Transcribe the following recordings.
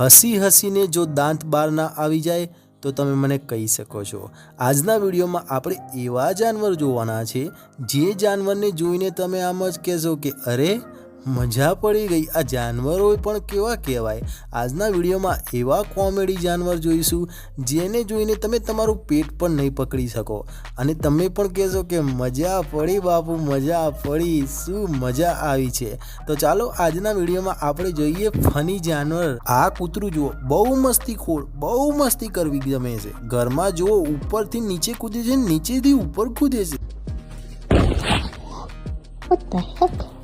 હસી હસીને જો દાંત બહાર ના આવી જાય, તો તમે મને કહી શકો છો. આજના વિડીયોમાં આપણે એવા જાનવર જોવાના છે, જે જાનવરને જોઈને તમે આમ જ કહેશો કે, અરે મજા પડી ગઈ. આ જાનવરો પણ કેવા કહેવાય? આજના વિડીયોમાં એવા કોમેડી જાનવર જોઈશું, જેને જોઈને તમે તમારું પેટ પણ નહીં પકડી શકો. અને તમે પણ કહેશો કે, મજા પડી બાપુ, મજા પડી. શું મજા આવી છે? તો ચાલો આજના વિડીયોમાં આપણે જોઈએ ફની જાનવર. આ કૂતરું જુઓ, બહુ મસ્તી ખોળ, બહુ મસ્તી કરવી ગમે છે. ઘરમાં જુઓ, ઉપરથી નીચે કૂદે છે, નીચેથી ઉપર કૂદે છે. What the heck?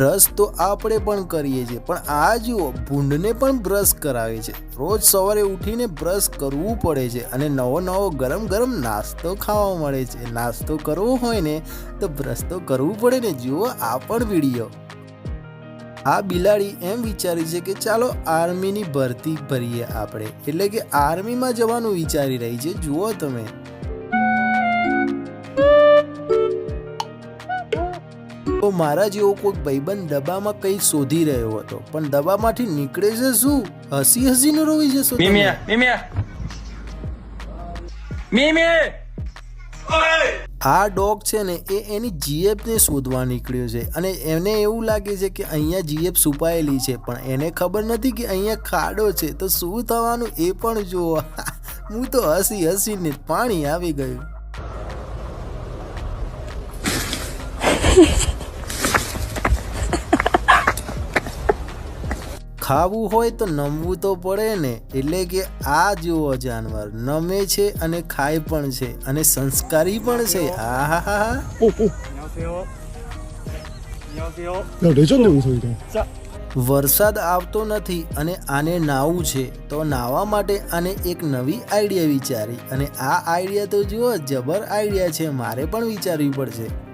બ્રશ તો આપણે પણ કરીએ છીએ, પણ આ જુઓ, ભૂંડને પણ બ્રશ કરાવે છે. રોજ સવારે ઉઠીને બ્રશ કરવું પડે છે અને નવો નવો ગરમ ગરમ નાસ્તો ખાવા મળે છે. નાસ્તો કરવો હોય ને, તો બ્રશ તો કરવું પડે ને, જુઓ આ પણ વીડિયો. આ બિલાડી એમ વિચારી છે કે ચાલો આર્મીની ભરતી ભરીએ આપણે. એટલે કે આર્મીમાં જવાનું વિચારી રહી છે, જુઓ તમે. તો મારા જેવો કોઈ ભાઈબંધ દબામાં કંઈ શોધી રહ્યો હતો. પણ દબામાંથી નીકળે છે શું? હસી હસીને રોવી જશો. આ ડોગ છે ને એ એની જીએફને શોધવા નીકળ્યો છે. અને એને એવું લાગે છે કે અહીંયા જીએફ છુપાયેલી છે. પણ એને ખબર નથી કે અહીંયા ખાડો છે. તો શું થવાનું એ પણ જુઓ. હું તો હસી હસીને પાણી આવી ગયું. ખાવું હોય તો નમવું તો પડે ને એટલે કે આ જુઓ જાનવર નમે છે અને ખાય પણ છે અને સંસ્કારી પણ છે. હા હા હા વરસાદ આવતો નથી અને આને નાવું છે તો નાવા માટે આને એક નવી આઈડિયા વિચારી. અને આ આઈડિયા તો જુઓ જબર આઈડિયા છે મારે પણ વિચારવી પડશે.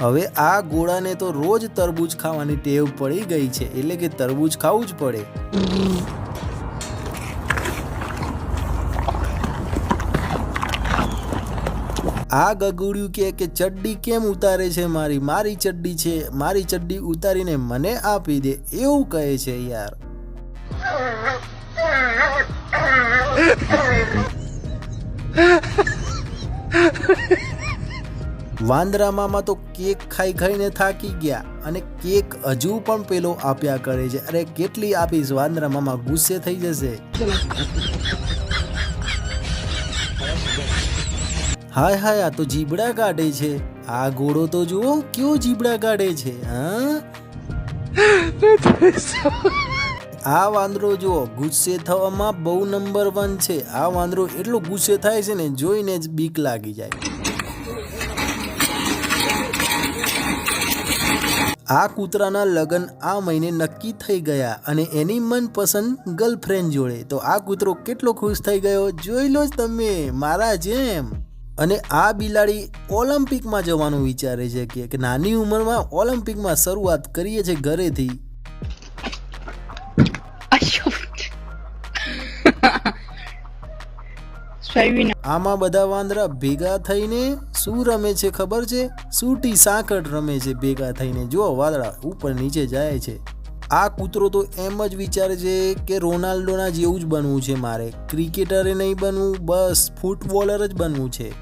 હવે આ ગોળાને તો રોજ તરબૂચ ખાવાની ટેવ પડી ગઈ છે, એટલે કે તરબૂચ ખાવું જ પડે. આ ગગુડિયું કે કે, ચડ્ડી કેમ ઉતારે છે મારી? મારી ચડ્ડી છે, મારી ચડ્ડી ઉતારીને મને આપી દે. એવું કહે છે યાર. વાંદરા મામા તો કેક ખાઈ ખાઈને થાકી ગયા અને કેક હજુ પણ પેલો આપ્યા કરે છે. અરે કેટલી આપીશ વાંદરા મામા ગુસ્સે થઈ જશે. હાય હાય, આ તો જીબડા કાઢે છે. આ ઘોડો તો જુઓ કયો જીબડા કાઢે છે, હા? આ વાંદરો જુઓ, ગુસ્સે થવામાં બહુ નંબર વન છે. આ વાંદરો એટલો ગુસ્સે થાય છે ને, જોઈને જ બીક લાગી જાય. આ કૂતરાના લગ્ન આ મહિને નક્કી થઈ ગયા અને એની મનપસંદ ગર્લફ્રેન્ડ જોડે. તો આ કૂતરો કેટલો ખુશ થઈ ગયો? જોઈ લો જ તમે, મારા જેમ. અને આ બિલાડી ઓલિમ્પિકમાં જવાનું વિચારે છે કે નાની ઉંમરમાં ઓલિમ્પિકમાં શરૂઆત કરીએ છે ઘરેથી. આમાં બધા વાંદરા ભેગા થઈને શું રમે છે ખબર છે? સૂટી સાંકળ રમે છે ભેગા થઈને. જો વાદળા ઉપર નીચે જાય છે. આ કૂતરો તો એમ જ વિચારે છે કે રોનાલ્ડોના જેવું જ બનવું છે મારે. ક્રિકેટરે નહીં બનવું, બસ ફૂટબોલર જ બનવું છે.